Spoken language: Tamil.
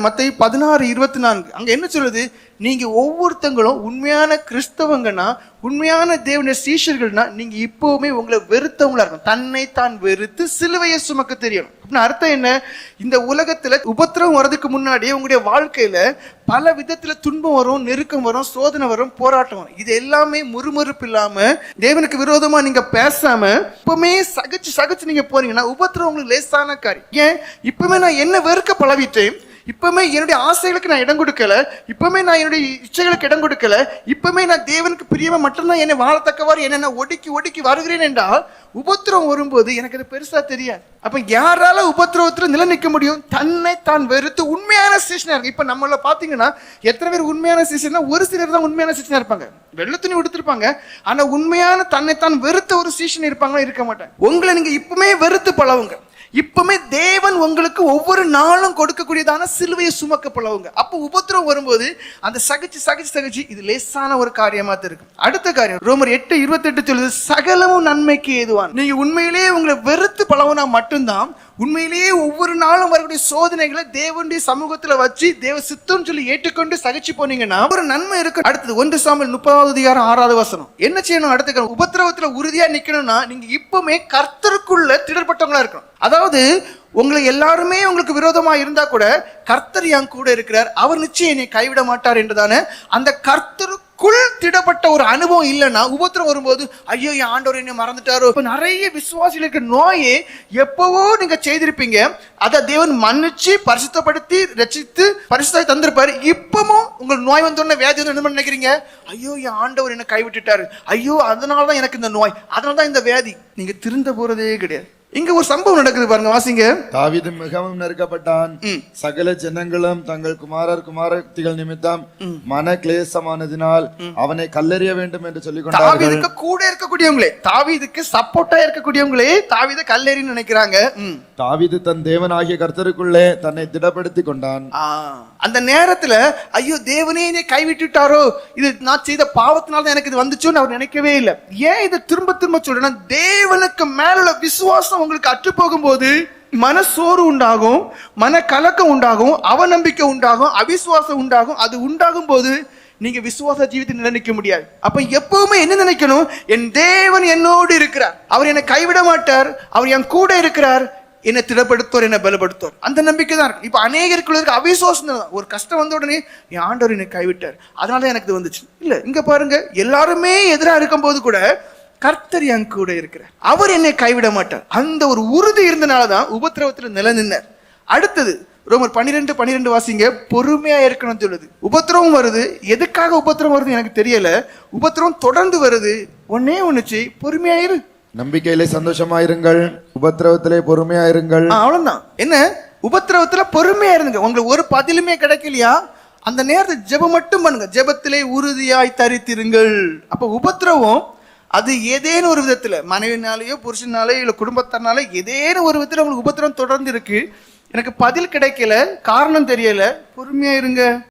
மற்ற பதினாறு இருபத்தி நான்கு அங்க என்ன சொல்லுது? நீங்க ஒவ்வொருத்தங்களும் உண்மையான கிறிஸ்தவங்கன்னா உண்மையான தேவனுடைய சீஷர்கள்னா நீங்க இப்பவுமே உங்களை வெறுத்தவங்களா இருக்கும் தன்னை தான் வெறுத்து சிலுவையை சுமக்க தெரியணும். அப்படின்னு அர்த்தம் என்ன? இந்த உலகத்துல உபத்திரம் வர்றதுக்கு முன்னாடியே உங்களுடைய வாழ்க்கையில பல விதத்துல துன்பம் வரும் நெருக்கம் வரும் சோதனை வரும் போராட்டம் வரும். இது எல்லாமே முறுமுறுப்பு இல்லாம தேவனுக்கு விரோதமா நீங்க பேசாம இப்பவுமே சகிச்சு சகிச்சு நீங்க போறீங்கன்னா உபத்திரம் உங்களுக்கு லேசான காரியம். ஏன்? இப்பவுமே நான் என்ன வெறுக்க பழவிட்டேன் இப்பவுமே என்னுடைய ஆசைகளுக்கு நான் இடம் கொடுக்கல. இப்பவுமே நான் என்னுடைய இச்சைகளுக்கு இடம் கொடுக்கல. இப்பவுமே நான் தேவனுக்கு பிரியமா மட்டும்தான் என்னை வாழத்தக்கவாறு என்ன நான் ஒடுக்கி ஒடுக்கி வருகிறேன் என்றால் உபத்திரவம் வரும்போது எனக்கு அது பெருசா தெரியாது. அப்ப யாரால உபத்திரவத்தில் நில நிற்க முடியும்? தன்னை தான் வெறுத்து உண்மையான சிஷனா இருக்கு இப்ப நம்மள பாத்தீங்கன்னா எத்தனை பேர் உண்மையான சிஷனா ஒரு சிலர் தான் உண்மையான சிஷனா இருப்பாங்க. வெள்ள துணி உடுத்திருப்பாங்க. ஆனா உண்மையான தன்னை தான் வெறுத்த ஒரு சீசன் இருப்பாங்களா? இருக்க மாட்டாங்க. உங்களை நீங்க இப்பவுமே வெறுத்து பழவுங்க இப்பவுமே தேவன் உங்களுக்கு ஒவ்வொரு நாளும் கொடுக்கக்கூடியதான சிலுவையை சுமக்க அப்போ உபத்திரம் வரும்போது அந்த சகிச்சு சகிச்சு சகிச்சு இது லேசான ஒரு காரியமா தான் இருக்கும். அடுத்த காரியம் ரோமர் எட்டு இருபத்தெட்டு சொல்லுது சகலமும் நன்மைக்கு ஏதுவான். நீங்க உண்மையிலேயே உங்களை வெறுத்து பழகுனா மட்டும்தான் உண்மையிலேயே ஒவ்வொரு நாளும் வரக்கூடிய சோதனைகளை தேவனுடைய சமூகத்தில் வச்சு தேவ சித்தம் சொல்லி ஏற்றுக்கொண்டு சகிச்சு போனீங்கன்னா ஒரு நன்மை இருக்கு. அடுத்தது ஒன்று சாமல் முப்பதாவது அதிகாரம் ஆறாவது வசனம். என்ன செய்யணும்? அடுத்த உபத்திரவத்தில் உறுதியா நிக்கணும்னா நீங்க இப்பவுமே கர்த்தருக்குள்ள திடர்பட்டவங்களா இருக்கணும். அதாவது உங்களை எல்லாருமே உங்களுக்கு விரோதமா இருந்தா கூட கர்த்தர் என் கூட இருக்கிறார். அவர் நிச்சயம் என்னை கைவிட மாட்டார் என்றுதானே அந்த கர்த்தர் கர்த்தருக்குள் திடப்பட்ட ஒரு அனுபவம் இல்லைன்னா உபத்திரம் வரும்போது ஐயோ என் ஆண்டவர் என்னை மறந்துட்டாரோ? இப்போ நிறைய விசுவாசிகளுக்கு நோயை எப்பவோ நீங்க செய்திருப்பீங்க. அதை தேவன் மன்னிச்சு பரிசுத்தப்படுத்தி ரசித்து பரிசுத்தாய் தந்திருப்பாரு. இப்பவும் உங்களுக்கு நோய் வந்தோடனே வியாதி வந்து என்ன நினைக்கிறீங்க? ஐயோ என் ஆண்டவர் என்ன கைவிட்டுட்டாரு. ஐயோ அதனால தான் எனக்கு இந்த நோய். அதனால தான் இந்த வியாதி. நீங்க திருந்த போறதே கிடையாது. இங்க ஒரு சம்பவம் நடக்குது பாருங்க வாசிங்க. தாவீது மிகவும் நெருக்கப்பட்டான். சகல ஜனங்களும் தங்கள் குமாரர் குமாரத்திகள் நிமித்தம் மன கிளேசமானதினால் அவனை கல்லெறிய வேண்டும் என்று சொல்லிக் கொண்டார்கள். தாவீதுக்கு கூட இருக்கக்கூடியவங்களே. தாவீதுக்கு சப்போர்ட்டா இருக்கக்கூடியவங்களே தாவீத கல்லேறின்னு நினைக்கிறாங்க. தாவீது தன் தேவனாகிய கர்த்தருக்குள்ளே தன்னை திடப்படுத்திக் கொண்டான். அந்த நேரத்துல ஐயோ தேவனே என்னை கைவிட்டுட்டாரோ? இது நான் செய்த பாவத்தினால தான் எனக்கு இது வந்துச்சோன்னு அவர் நினைக்கவே இல்லை. ஏன் இதை திரும்ப திரும்ப சொல்றேன்னா தேவனுக்கு மேலுள்ள விசுவாசம் உங்களுக்கு அற்று போகும்போது மனசோறு உண்டாகும் மன கலக்கம் உண்டாகும் அவநம்பிக்கை உண்டாகும் அவிசுவாசம் உண்டாகும். அது உண்டாகும் போது நீங்க விசுவாச ஜீவித்தை நிலைநிற்க முடியாது. அப்ப எப்பவுமே என்ன நினைக்கணும்? என் தேவன் என்னோடு இருக்கிறார். அவர் என்னை கைவிட மாட்டார். அவர் என் கூட இருக்கிறார். என்னை திடப்படுத்தோர் என்னை பலப்படுத்தோர் அந்த நம்பிக்கை தான் இருக்கு. இப்போ அநேகருக்குள்ள இருக்க அவிசுவாசம் தான். ஒரு கஷ்டம் வந்த உடனே என் ஆண்டவர் என்னை கைவிட்டார். அதனால தான் எனக்கு இது வந்துச்சு. இல்லை இங்கே பாருங்க எல்லாருமே எதிராக இருக்கும்போது கூட கர்த்தர் என் கூட இருக்கிறார். அவர் என்னை கைவிட மாட்டார். அந்த ஒரு உறுதி இருந்தனால தான் உபத்திரவத்தில் நிலை நின்னார் அடுத்தது ரோமர் பன்னிரெண்டு பன்னிரெண்டு வாசிங்க பொறுமையா இருக்கணும்னு சொல்லுது. உபத்திரவம் வருது. எதுக்காக உபத்திரவம் வருது எனக்கு தெரியல. உபத்திரவம் தொடர்ந்து வருது. ஒன்னே ஒண்ணுச்சு பொறுமையா இரு. நம்பிக்கையிலே சந்தோஷமாயிருங்கள் உபத்திரவத்திலே பொறுமையாயிருங்கள் ஆ, அவ்வளவுதான். என்ன? உபத்திரவத்துல பொறுமையா இருந்துங்க உங்களுக்கு ஒரு பதிலுமே கிடைக்கலையா? அந்த நேரத்தை ஜெபம் மட்டும் பண்ணுங்க. ஜெபத்திலே உறுதியாய் தரித்திருங்கள். அப்ப உபத்திரவம் அது ஏதேனும் ஒரு விதத்தில் மனைவினாலேயோ புருஷனாலேயோ இல்லை குடும்பத்தினாலே ஏதேனும் ஒரு விதத்தில் உங்களுக்கு உபத்திரம் தொடர்ந்து இருக்கு. எனக்கு பதில் கிடைக்கல காரணம் தெரியல. பொறுமையாக இருங்க.